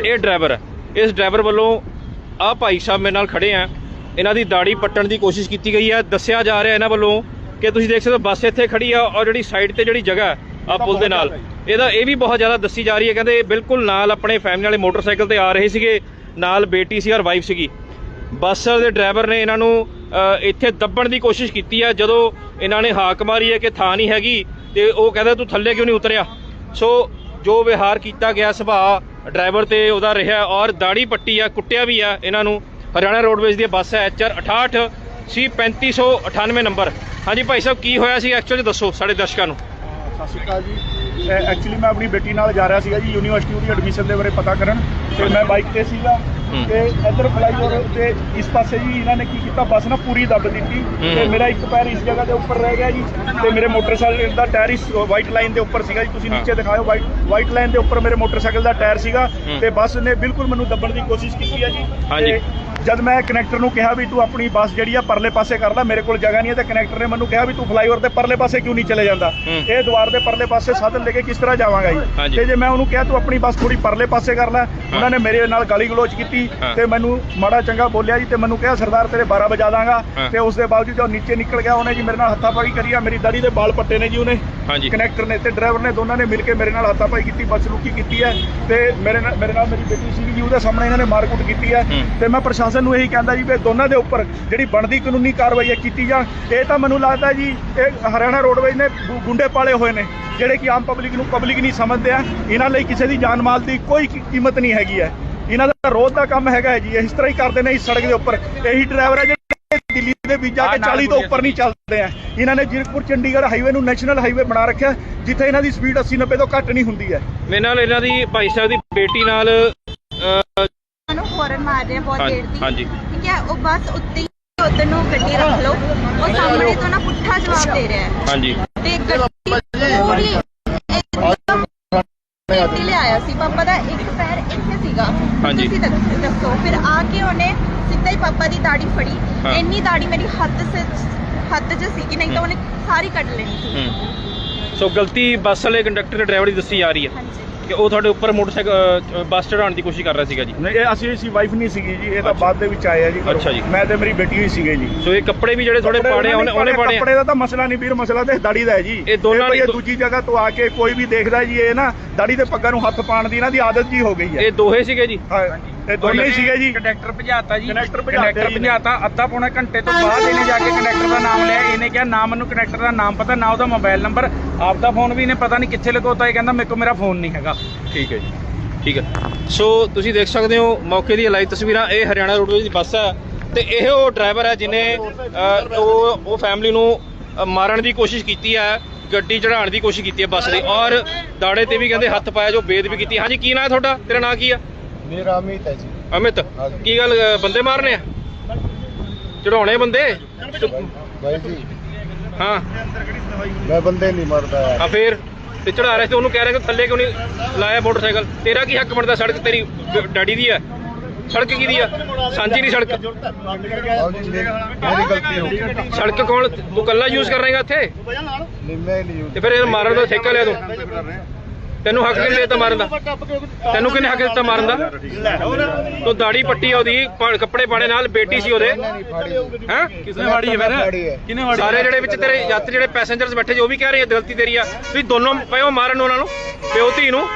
ਇਹ ਡਰਾਈਵਰ ਹੈ ਇਸ ਡਰਾਈਵਰ ਵੱਲੋਂ ਆ ਭਾਈ ਸਾਹਿਬ ਮੇਰੇ ਨਾਲ ਖੜੇ ਆ। ਇਹਨਾਂ ਦੀ ਦਾੜੀ ਪੱਟਣ ਦੀ ਕੋਸ਼ਿਸ਼ ਕੀਤੀ ਗਈ ਹੈ ਦੱਸਿਆ ਜਾ ਰਿਹਾ ਇਹਨਾਂ ਵੱਲੋਂ ਕਿ ਤੁਸੀਂ ਦੇਖ ਸਕਦੇ ਹੋ ਬੱਸ ਇੱਥੇ ਖੜੀ ਆ ਔਰ ਜਿਹੜੀ ਸਾਈਡ ਤੇ ਜਿਹੜੀ ਜਗ੍ਹਾ ਆ ਪੁਲ ਦੇ ਨਾਲ। ਇਹਦਾ ਇਹ ਵੀ ਬਹੁਤ ਜ਼ਿਆਦਾ ਦੱਸੀ ਜਾ ਰਹੀ ਹੈ। ਕਹਿੰਦੇ ਬਿਲਕੁਲ ਨਾਲ ਆਪਣੇ ਫੈਮਿਲੀ ਵਾਲੇ ਮੋਟਰਸਾਈਕਲ ਤੇ ਆ ਰਹੇ ਸੀਗੇ। ਨਾਲ ਬੇਟੀ ਸੀ ਔਰ ਵਾਈਫ ਸੀਗੀ। ਬੱਸ ਦੇ ਡਰਾਈਵਰ ਨੇ ਇਹਨਾਂ ਨੂੰ ਇੱਥੇ ਦੱਬਣ ਦੀ ਕੋਸ਼ਿਸ਼ ਕੀਤੀ ਹੈ ਜਦੋਂ ਇਹਨਾਂ ਨੇ ਹਾਕ ਮਾਰੀ ਹੈ ਕਿ ਥਾਂ ਨਹੀਂ ਹੈਗੀ ਤੇ ਉਹ ਕਹਿੰਦਾ ਤੂੰ ਥੱਲੇ ਕਿਉਂ ਨਹੀਂ ਉਤਰਿਆ? ਸੋ ਜੋ ਵਿਹਾਰ ਕੀਤਾ ਗਿਆ ਸੁਭਾਅ ਡਰਾਈਵਰ ਤੇ ਉਹਦਾ ਰਿਹਾ ਔਰ ਦਾੜੀ ਪੱਟੀ ਆ, ਕੁੱਟਿਆ ਵੀ ਆ ਇਹਨਾਂ ਨੂੰ। ਹਰਿਆਣਾ ਰੋਡਵੇਜ਼ ਦੀ ਬੱਸ ਹੈ ਐਚਆਰ 68 ਸੀ 3598 ਨੰਬਰ। ਹਾਂਜੀ ਭਾਈ ਸਾਹਿਬ, ਕੀ ਹੋਇਆ ਸੀ? ਐਕਚੁਅਲੀ ਦੱਸੋ ਸਾਡੇ ਦਰਸ਼ਕਾਂ ਨੂੰ। ਸਤਿ ਸ਼੍ਰੀ ਅਕਾਲ ਜੀ। ਐਕਚੁਅਲੀ ਮੈਂ ਆਪਣੀ ਬੇਟੀ ਨਾਲ ਜਾ ਰਿਹਾ ਸੀਗਾ ਜੀ, ਯੂਨੀਵਰਸਿਟੀ ਉਹਦੀ ਐਡਮਿਸ਼ਨ ਦੇ ਬਾਰੇ ਪਤਾ ਕਰਨ। ਤੇ ਮੈਂ ਬਾਈਕ ਤੇ ਸੀਗਾ। ਤੇ ਇੱਧਰ ਫਲਾਈਓਵਰ ਤੇ ਇਸ ਪਾਸੇ ਜੀ ਇਹਨਾਂ ਨੇ ਕੀ ਕੀਤਾ ਬੱਸ ਨਾ ਪੂਰੀ ਦੱਬ ਦਿੱਤੀ ਤੇ। ਮੇਰਾ ਇੱਕ ਪੈਰ ਇਸ ਜਗ੍ਹਾ ਦੇ ਉੱਪਰ ਰਹਿ ਗਿਆ ਜੀ ਤੇ ਮੇਰੇ ਮੋਟਰਸਾਈਕਲ ਦਾ ਟਾਇਰ ਇਸ ਵਾਈਟ ਲਾਈਨ ਦੇ ਉੱਪਰ ਸੀਗਾ ਜੀ ਤੁਸੀਂ। ਨੀਚੇ ਦਿਖਾਓ ਵਾਈਟ ਵਾਈਟ ਲਾਈਨ ਦੇ ਉੱਪਰ ਮੇਰੇ ਮੋਟਰਸਾਈਕਲ ਦਾ ਟਾਇਰ ਸੀਗਾ। ਤੇ ਬੱਸ ਨੇ ਬਿਲਕੁਲ ਮੈਨੂੰ ਦੱਬਣ ਦੀ ਕੋਸ਼ਿਸ਼ ਕੀਤੀ ਹੈ ਜੀ ਹਾਂਜੀ। ਜਦ ਮੈਂ ਕਨੈਕਟਰ ਨੂੰ ਕਿਹਾ ਵੀ ਤੂੰ ਆਪਣੀ ਬੱਸ ਜਿਹੜੀ ਆ ਪਰਲੇ ਪਾਸੇ ਕਰ ਲੈ ਮੇਰੇ ਕੋਲ ਜਗ੍ਹਾ ਨਹੀਂ ਹੈ ਤੇ ਕਨੈਕਟਰ ਨੇ ਮੈਨੂੰ ਕਿਹਾ ਵੀ ਤੂੰ ਫਲਾਈਓਵਰ ਦੇ ਪਰਲੇ ਪਾਸੇ ਕਿਉਂ ਨਹੀਂ ਚਲੇ ਜਾਂਦਾ। ਇਹ ਦੁਆਰ ਦੇ ਪਰਲੇ ਪਾਸੇ ਸਾਧਨ ਲੈ ਕੇ ਕਿਸ ਤਰ੍ਹਾਂ ਜਾਵਾਂਗਾ। ਜੀ ਤੇ ਜੇ ਮੈਂ ਉਹਨੂੰ ਕਿਹਾ ਤੂੰ ਆਪਣੀ ਬੱਸ ਥੋੜੀ ਪਰਲੇ ਪਾਸੇ ਕਰ ਲੈ ਉਹਨਾਂ ਨੇ ਮੇਰੇ ਨਾਲ ਗਾਲੀ ਗਲੋਚ ਕੀਤੀ। ਤੇ ਮੈਨੂੰ ਮਾੜਾ ਚੰਗਾ ਬੋਲਿਆ ਜੀ ਤੇ ਮੈਨੂੰ ਕਿਹਾ ਸਰਦਾਰ ਤੇਰੇ 12 ਵਜਾ ਦਾਂਗਾ। ਤੇ ਉਸ ਦੇ ਬਾਵਜੂਦ ਜਦੋਂ ਨੀਚੇ ਨਿਕਲ ਗਿਆ ਉਹਨੇ ਜੀ ਮੇਰੇ ਨਾਲ ਹੱਥਾਪਾਈ ਕਰੀ ਆ ਮੇਰੀ ਦਾੜੀ ਦੇ ਵਾਲ ਪੱਟੇ ਨੇ ਜੀ ਉਹਨੇ ਕਨੈਕਟਰ ਨੇ ਤੇ ਡਰਾਈਵਰ ਨੇ ਦੋਨਾਂ ਨੇ ਮਿਲ ਕੇ ਮੇਰੇ ਨਾਲ ਹੱਥਾਪਾਈ ਕੀਤੀ ਬਦਸਲੂਕੀ ਕੀਤੀ ਹੈ ਤੇ ਮੇਰੇ ਨਾਲ ਮੇਰੇ ਨਾਲ ਮੇਰੀ ਬੇਟੀ ਸੀਗੀ ਜੀ ਉਹਦੇ ਸਾਹਮਣੇ ਇਹਨਾਂ ਨੇ ਮਾਰਕੁੱਟ ਕੀਤੀ ਹੂੰ। ਤੇ ਮੈਂ ਪ੍ਰਸ਼ਾਸਨ ਨੂੰ ਇਹੀ ਕਹਿੰਦਾ ਜੀ ਵੀ ਦੋਨਾਂ ਦੇ ਉੱਪਰ ਜਿਹੜੀ ਬਣਦੀ ਕਾਨੂੰਨੀ ਕਾਰਵਾਈ ਹੈ ਕੀਤੀ ਜਾਣ। ਇਹ ਤਾਂ ਮੈਨੂੰ ਲੱਗਦਾ ਜੀ ਇਹ ਹਰਿਆਣਾ ਰੋਡਵੇਜ਼ ਨੇ ਗੁੰਡੇ ਪਾਲੇ ਹੋਏ ਨੇ ਜਿਹੜੇ ਕਿ ਆਮ ਪਬਲਿਕ ਨੂੰ ਪਬਲਿਕ ਨਹੀਂ ਸਮਝਦੇ ਆ। ਇਹਨਾਂ ਲਈ ਕਿਸੇ ਦੀ ਜਾਨ ਮਾਲ ਦੀ ਕੋਈ ਕੀਮਤ ਨਹੀਂ ਹੈਗੀ ਹੈ। ਇਹਨਾਂ ਦਾ ਰੋਜ਼ ਦਾ ਕੰਮ ਹੈਗਾ ਜੀ ਇਸ ਤਰ੍ਹਾਂ ਹੀ ਕਰਦੇ ਨੇ ਇਸ ਸੜਕ ਦੇ ਉੱਪਰ। ਇਹੀ ਡਰਾਈਵਰ ਹੈ ਜਿਹੜੇ ਦਿੱਲੀ ਦੇ ਵਿੱਚ ਜਾ ਕੇ 40 ਤੋਂ ਉੱਪਰ ਨਹੀਂ ਚੱਲਦੇ ਆ। ਇਹਨਾਂ ਨੇ ਜੀਰਕਪੁਰ ਚੰਡੀਗੜ੍ਹ ਹਾਈਵੇ ਨੂੰ ਨੈਸ਼ਨਲ ਹਾਈਵੇ ਬਣਾ ਰੱਖਿਆ ਜਿੱਥੇ ਇਹਨਾਂ ਦੀ ਸਪੀਡ 80 90 ਤੋਂ ਘੱਟ ਨਹੀਂ ਹੁੰਦੀ ਹੈ। ਮੇਰੇ ਨਾਲ ਇਹਨਾਂ ਦੀ ਭਾਈ ਸਾਹਿਬ ਦੀ ਬੇਟੀ ਨਾਲ ਅ, ਨੂੰ ਫੌਰਨ ਮਾਰ ਰਹੇ ਆ ਬਹੁਤ ਦੇਰ ਦੀ। ਹਾਂਜੀ। ਠੀਕ ਹੈ ਉਹ ਬਸ ਉੱਤੇ ਹੀ ਉਧਰ ਨੂੰ ਗੱਡੀ ਰੱਖ ਲਓ। ਉਹ ਸਾਹਮਣੇ ਤੋਂ ਨਾ ਪੁੱਠਾ ਜਵਾਬ ਦੇ ਰਿਹਾ ਹੈ। ਹਾਂਜੀ। ਤੇ ਗੱਡੀ ਪੂਰੀ ਆਇਆ ਸੀ। ਪਾਪਾ ਦਾ ਇੱਕ ਪੈਰ ਇੱਥੇ ਸੀਗਾ। ਹਾਂਜੀ। ਤੁਸੀਂ ਦੱਸ- ਫਿਰ ਆ ਕੇ ਉਹਨੇ ਸਿੱਧਾ ਹੀ ਪਾਪਾ ਦੀ ਦਾੜੀ ਫੜੀ। ਇੰਨੀ ਦਾੜੀ ਮੇਰੀ ਹੱਥ ਸੇ ਹੱਥ 'ਚ ਸੀ ਕਿ ਨਹੀਂ ਤਾਂ ਉਹਨੇ ਸਾਰੀ ਕੱਢ ਲੈਣੀ ਸੀ। ਸੋ ਗਲਤੀ ਬੱਸ ਵਾਲੇ ਕੰਡਕਟਰ ਤੇ ਡਰਾਈਵਰ ਦੀ ਦੱਸੀ ਜਾ ਰਹੀ ਹੈ। ਹਾਂਜੀ। ਕਿ ਉਹ ਤੁਹਾਡੇ ਉੱਪਰ ਮੋਟਰਸਾਈਕਲ ਬੱਸ ਚੜਾਉਣ ਦੀ ਕੋਸ਼ਿਸ਼ ਕਰ ਰਿਹਾ ਸੀਗਾ ਜੀ ਨਹੀਂ ਇਹ ਅਸੀਂ ਅਸੀਂ ਵਾਈਫ ਨਹੀਂ ਸੀਗੀ ਜੀ ਇਹ ਤਾਂ। ਬਾਅਦ ਦੇ ਵਿੱਚ ਆਏ ਆ ਜੀ ਘਰੋਂ। ਅੱਛਾ ਜੀ। ਮੈਂ ਤੇ ਮੇਰੀ ਬੇਟੀ ਹੋਈ ਸੀਗੇ ਜੀ ਸੋ ਇਹ ਕੱਪੜੇ ਵੀ ਜਿਹੜੇ ਥੋੜੇ ਪਾੜੇ ਆ, ਉਹਨੇ ਉਹਨੇ ਪਾੜੇ ਆ। ਕੱਪੜੇ ਦਾ ਤਾਂ ਮਸਲਾ ਨਹੀਂ ਵੀਰ ਮਸਲਾ ਤੇ ਦਾੜੀ ਦਾ ਹੈ ਜੀ ਇਹ ਦੋਨਾਂ ਭਈ ਦੀ- ਦੂਜੀ ਜਗ੍ਹਾ ਤੋਂ ਆ ਕੇ ਕੋਈ ਵੀ ਦੇਖਦਾ ਜੀ ਇਹ ਨਾ ਦਾੜੀ ਦੇ ਪੱਗਾਂ ਨੂੰ ਹੱਥ ਪਾਉਣ ਦੀ ਇਹਨਾਂ ਦੀ ਆਦਤ ਜੀ ਹੋ ਗਈ ਹੈ ਇਹ ਦੋਹੇ ਸੀਗੇ ਜੀ ਹਾਂ ਇਹ ਦੋਨੇ ਹੀ ਸੀਗੇ ਜੀ ਕੰਡਕਟਰ ਭਜਾਤਾ ਜੀ ਕੰਡਕਟਰ ਭਜਾਤਾ ਅੱਧਾ ਪੌਣਾ ਘੰਟੇ ਤੋਂ ਬਾਅਦ ਇਹਨੇ ਜਾ ਕੇ ਕੰਡਕਟਰ ਦਾ ਨਾਮ ਲਿਆ ਕਿਹਾ ਨਾ ਮੈਨੂੰ ਕੰਡਕਟਰ ਦਾ ਨਾਮ ਪਤਾ ਨਾ ਉਹਦਾ ਮੋਬਾਈਲ ਨੰਬਰ ਆਪਦਾ ਫੋਨ ਵੀ ਇਹਨੇ ਪਤਾ ਨਹੀਂ ਕਿੱਥੇ ਲਗਾਉਤਾ ਇਹ ਕਹਿੰਦਾ ਮੇਰੇ ਕੋਲ ਮੇਰਾ ਫੋਨ ਨਹੀਂ ਹੈਗਾ। ਠੀਕ ਹੈ ਜੀ ਠੀਕ ਹੈ। ਸੋ ਤੁਸੀਂ ਦੇਖ ਸਕਦੇ ਹੋ ਮੌਕੇ ਦੀਆਂ ਲਾਈਵ ਤਸਵੀਰਾਂ ਇਹ ਹਰਿਆਣਾ ਰੋਡਵੇਜ਼ ਦੀ ਬੱਸ ਹੈ। ਤੇ ਇਹ ਉਹ ਡਰਾਈਵਰ ਹੈ ਜਿਨੇ ਅ, ਉਹ ਉਹ ਫੈਮਿਲੀ ਨੂੰ ਅ, ਮਾਰਨ ਦੀ ਕੋਸ਼ਿਸ਼ ਕੀਤੀ ਹੈ ਗੱਡੀ ਚੜਾਉਣ ਦੀ ਕੋਸ਼ਿਸ਼ ਕੀਤੀ ਹੈ ਬੱਸ ਦੀ। ਔਰ ਦਾੜੇ ਤੇ ਵੀ ਕਹਿੰਦੇ ਹੱਥ ਪਾਇਆ ਜੋ ਬੇਦ ਵੀ ਕੀਤੀ ਹਾਂਜੀ ਕੀ ਨਾਂ ਹੈ ਤੁਹਾਡਾ? ਤੇਰਾ ਨਾਂ ਕੀ ਆ ਮੇਰਾ ਅਮਿਤ ਹੈ ਜੀ। ਅਮਿਤ ਹਾਂਜੀ। ਕੀ ਗੱਲ ਅ, ਬੰਦੇ ਮਾਰਨੇ ਆ? ਚੜਾਉਣੇ ਬੰਦੇ? ਤੂੰ- ਬਾਈ ਜੀ। ਹਾਂ। ਮੈਂ ਬੰਦੇ ਨਹੀਂ ਮਰਦਾ ਆ ਫੇਰ ਤੇ ਚੜਾ ਰਿਹਾ ਸੀ ਉਹਨੂੰ ਕਹਿ ਰਿਹਾ ਕਿ ਥੱਲੇ ਕਿਉਂ ਨਹੀਂ ਲਾਇਆ ਮੋਟਰਸਾਈਕਲ? ਤੇਰਾ ਕੀ ਹੱਕ ਬਣਦਾ ਸੜਕ ਤੇਰੀ ਡੈਡੀ ਦੀ ਹੈ? ਸੜਕ ਕਿਹਦੀ ਆ? ਸਾਂਝੀ ਨਹੀਂ ਸੜਕ। ਆਓ ਜੀ ਮੇਰੀ ਮੇਰੀ ਗਲਤੀ ਹੋ ਗਈ। ਸੜਕ ਕੌਣ ਤੂੰ ਕੱਲਾ ਯੂਜ਼ ਕਰ ਰਹੇਗਾ ਇੱਥੇ? ਨਹੀਂ ਮੈਂ ਨਹੀਂ ਤੇ ਫਿਰ ਇਹ ਮਾਰਨ ਦਾ ਠੇਕਾ ਲਿਆ ਤੂੰ। ਤੈਨੂੰ ਹੱਕ ਕਿਹਨੇ ਦਿੱਤਾ ਮਾਰਨ ਦਾ? ਤੈਨੂੰ ਕਿਹਨੇ ਹੱਕ ਦਿੱਤਾ ਮਾਰਨ ਦਾ? ਤੂੰ ਦਾੜੀ ਪੱਟੀ ਆ ਉਹਦੀ ਪਾ- ਕੱਪੜੇ ਪਾਣੇ ਨਾਲ ਬੇਟੀ ਸੀ ਉਹਦੇ। ਹੈਂ? ਕਿਸਨੇ ਫਾੜੀ ਹੈ ਫਾੜੀ ਹੈ। ਕਿਹਨੇ ਫਾੜੀ ਸਾਰੇ ਜਿਹੜੇ ਵਿੱਚ ਤੇਰੇ ਯਾਤਰੀ ਜਿਹੜੇ ਪੈਸੇਂਜਰਸ ਬੈਠੇ ਜੋ ਵੀ ਕਹਿ ਰਹੇ ਆ ਗਲਤੀ ਤੇਰੀ ਆ ਤੁਸੀਂ ਦੋਨੋਂ ਪਿਓ ਮਾਰਨ ਉਹਨਾਂ ਨੂੰ ਪਿਓ ਧੀ ਨੂੰ।